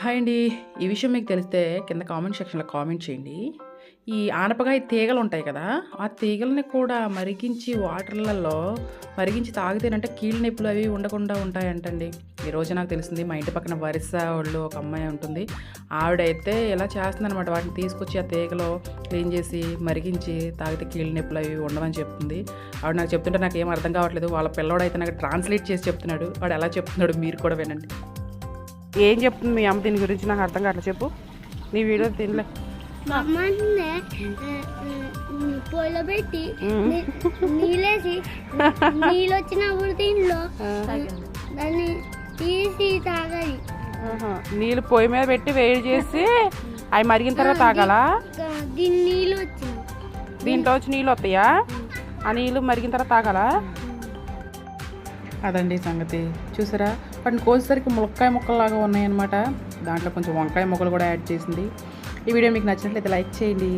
Hi అండి. ఈ విషయం మీకు తెలిస్తే కింద కామెంట్ సెక్షన్లో కామెంట్ చేయండి. ఈ ఆనపకాయ తీగలు ఉంటాయి కదా ఆ తీగలని కూడా మరిగించి వాటర్లలో మరిగించి తాగితేనంటే కీళ్ళ నొప్పులు అవి ఉండకుండా ఉంటాయంటండి. ఈ రోజు నాకు తెలిసింది మా ఇంటి పక్కన వరిస వాళ్ళు ఒక అమ్మాయి ఉంటుంది. ఆవిడైతే ఇలా చేస్తుందనమాట వాటిని తీసుకొచ్చి ఆ తీగలో క్లీన్ చేసి మరిగించి తాగితే కీళ్ళ నొప్పులు అవి ఉండవని చెప్తుంది. ఆవిడ నాకు చెప్తుంటే నాకు ఏం అర్థం కావట్లేదు. వాళ్ళ పిల్లోడైతే నాకు ట్రాన్స్లేట్ చేసి చెప్తున్నాడు. వాడు ఎలా చెప్తున్నాడు మీరు కూడా వినండి. ఏం చెప్తుంది మీ అమ్మ దీని గురించి? నాకు అర్థం కావట్లేదు. చెప్పు. నీ వీడియో తినలే. అమ్మనే పొయ్యిలో పెట్టి నీ- నీళ్ళేసి నీళ్ళు వచ్చినప్పుడు దీనిలో దాన్ని తీసి తాగాలి. ఆహా. నీళ్ళు పొయ్యి మీద పెట్టి వేడి చేసి అవి మరిగిన తర్వాత తాగాలా? దీని నీళ్ళు వచ్చింది. దీంట్లో వచ్చి నీళ్ళు వస్తాయా? ఆ నీళ్ళు మరిగిన తర్వాత తాగాలా? అదండి సంగతి. చూసారా? వాటిని కోసేసరికి ములక్కాయ ముక్కల్లాగా ఉన్నాయన్నమాట. దాంట్లో కొంచెం వంకాయ ముక్కలు కూడా యాడ్ చేసింది. ఈ వీడియో మీకు నచ్చినట్లయితే లైక్ చేయండి.